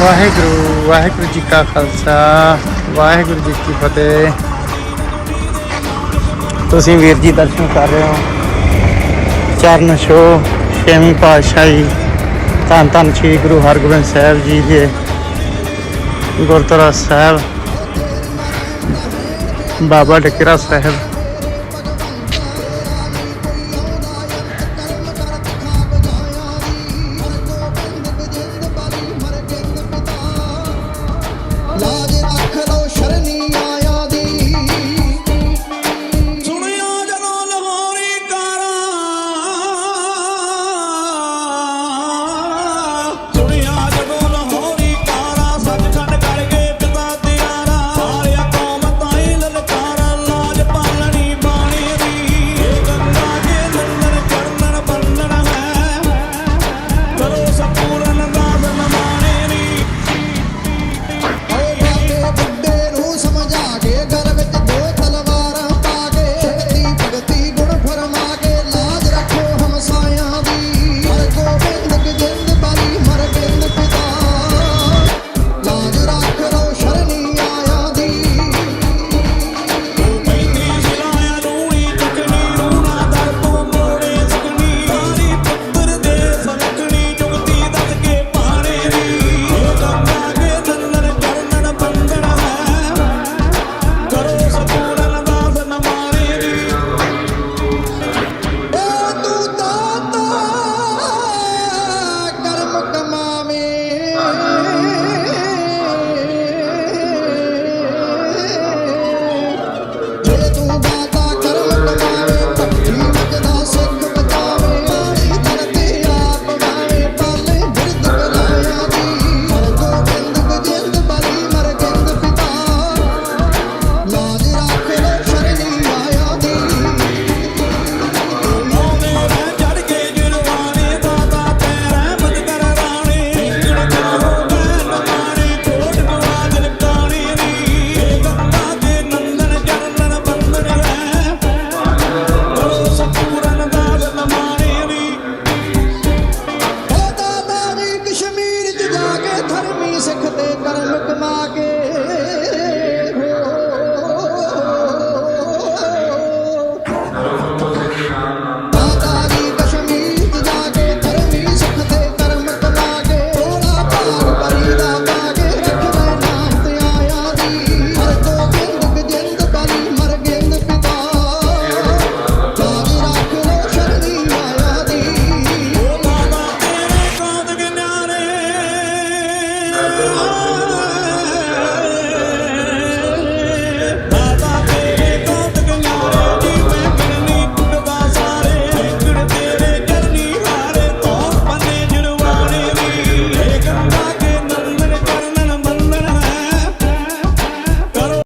ਵਾਹਿਗੁਰੂ ਵਾਹਿਗੁਰੂ ਜੀ ਕਾ ਖਾਲਸਾ, ਵਾਹਿਗੁਰੂ ਜੀ ਕੀ ਫਤਿਹ। ਤੁਸੀਂ ਵੀਰ ਜੀ ਦਰਸ਼ਨ ਕਰ ਰਹੇ ਹੋ। ਚਰਨ ਸ਼ੋ ਛੇਵੀਂ ਪਾਤਸ਼ਾਹੀ ਤਾਂ ਤਾਂ ਸ੍ਰੀ ਗੁਰੂ ਹਰਗੋਬਿੰਦ ਸਾਹਿਬ ਜੀ ਦੇ ਗੁਰਦੁਆਰਾ ਸਾਹਿਬ, ਬਾਬਾ ਡਕਰਾ ਸਾਹਿਬ। ਹਰ ਵੀ ਸਿੱਖਦੇ ਕਰਮ ਕਮਾ ਕੇ।